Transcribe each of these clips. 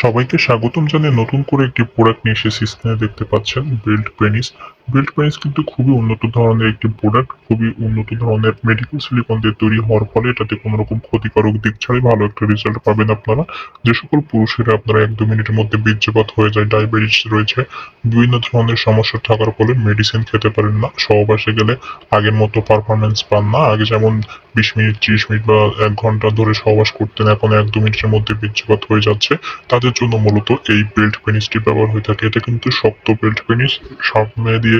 সবাইকে স্বাগতম জানিয়ে নতুন করে একটি প্রোডাক্ট নিয়ে এসেছি। স্ক্রিনে দেখতে পাচ্ছেন বিল্ড পেনিস বেল্ট পেনিস কিন্তু খুবই উন্নত ধরনের একটি প্রোডাক্ট খুবই উন্নত ধরনের মেডিকেল সিলিকন দিয়ে তৈরি হওয়ার ফলে এটাতে কোনো রকম ক্ষতিকারক দিক ছাড়াই ভালো একটা রেজাল্ট পাবেন আপনারা। যে সকল পুরুষেরা আপনারা এক দু মিনিটের মধ্যে বীর্যপাত হয়ে যায় ডায়াবেটিস রয়েছে, বিভিন্ন ধরনের সমস্যা থাকার ফলে মেডিসিন খেতে পারেন না, সহবাসে গেলে আগের মতো পারফরমেন্স পান না। আগে যেমন বিশ মিনিট, ত্রিশ মিনিট বা এক ঘণ্টা ধরে সহবাস করতেন, এখন এক দু মিনিটের মধ্যে বীর্যপাত হয়ে যাচ্ছে। তাদের জন্য মূলত এই বেল্ট পেনিসটি ব্যবহার হয়ে থাকে। এটা কিন্তু শক্ত বেল্ট পেনিস সামনে দিয়ে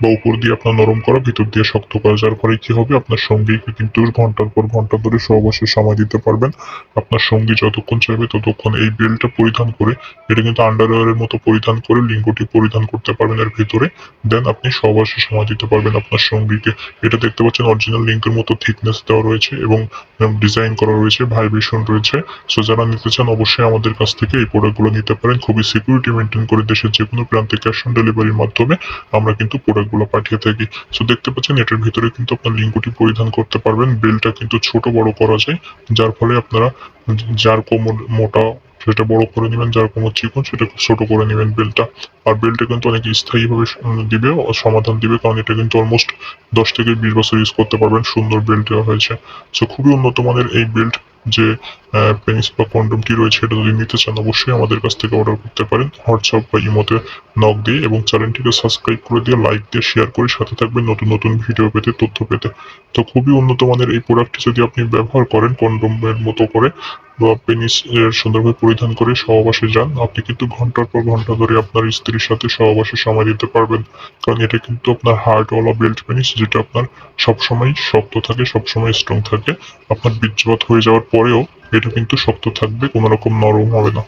বা উপর দিয়ে আপনার নরম করা, ভিতর দিয়ে শক্ত করা, যার ফলে কি হবে? আপনার সঙ্গীকে কিন্তু ঘণ্টার পর ঘণ্টা ধরে সহবাসের সময় দিতে পারবেন। আপনার সঙ্গী যতক্ষণ চাইবে ততক্ষণ এই বেল্টটা পরিধান করে, এটা কিন্তু আন্ডারওয়্যারের মতো পরিধান করে, লিঙ্গটি পরিধান করতে পারবেন এর ভিতরে। দেন আপনি সহবাসের সময় দিতে পারবেন আপনার সঙ্গীকে। এটা দেখতে পাচ্ছেন অরিজিনাল লিঙ্কের মতো থিকনেস দেওয়া রয়েছে এবং ডিজাইন করা রয়েছে ভাইব্রেশন রয়েছে। সো যারা নিতে চান অবশ্যই আমাদের কাছ থেকে এই প্রোডাক্টগুলো নিতে পারেন। খুবই সিকিউরিটি মেনটেন করে দেশের যে কোনো প্রান্তে ক্যাশ অন ডেলিভারির মাধ্যমে আমরা কিন্তু প্রোডাক্টগুলো পাঠিয়ে থাকি। সো দেখতে পাচ্ছেন, এটার ভিতরে কিন্তু আপনার লিঙ্কটি পরিধান করতে পারবেন। বেলটা কিন্তু ছোট বড় করা যায়, যার ফলে আপনারা, যার কোমর মোটা সেটা বড় করে নেবেন, যার কোমর চিকন, সেটা ছোট করে নেবেন বেলটা। আর বেলটা কিন্তু অনেক স্থায়ীভাবে দিবে সমাধান দিবে, কারণ এটা কিন্তু অলমোস্ট দশ থেকে বিশ বছর ইউজ করতে পারবেন সুন্দর বেল্ট দেওয়া হয়েছে। সো খুবই উন্নত মানের এই বেল্ট যে পেনিস বা কন্ডমটি রয়েছে এটা যদি নিতে চান, অবশ্যই আমাদের কাছ থেকে অর্ডার করতে পারেন। হোয়াটসঅ্যাপ বা ইমোতে নক দিয়ে এবং চ্যানেলটিকে সাবস্ক্রাইব করে দিয়ে লাইক দিয়ে শেয়ার করে সাথে থাকবেন নতুন নতুন ভিডিও পেতে, তথ্য পেতে। তো, খুবই উন্নত মানের এই প্রোডাক্টটি যদি আপনি ব্যবহার করেন কন্ডমের মতো করে বা পেনিস সুন্দরভাবে পরিধান করে সহবাসে যান। আপনি কিন্তু ঘণ্টার পর ঘণ্টা ধরে আপনার স্ত্রীর সাথে সহবাসে সময় দিতে পারবেন। কারণ এটা কিন্তু আপনার হার্টওয়ালা বেল্ট পেনিস যেটা আপনার সবসময় শক্ত থাকে, সবসময় স্ট্রং থাকে। আপনার বীর্যপাত হয়ে যাওয়ার পরেও এটা কিন্তু শক্ত থাকবে, কোনো রকম নরম হবে না।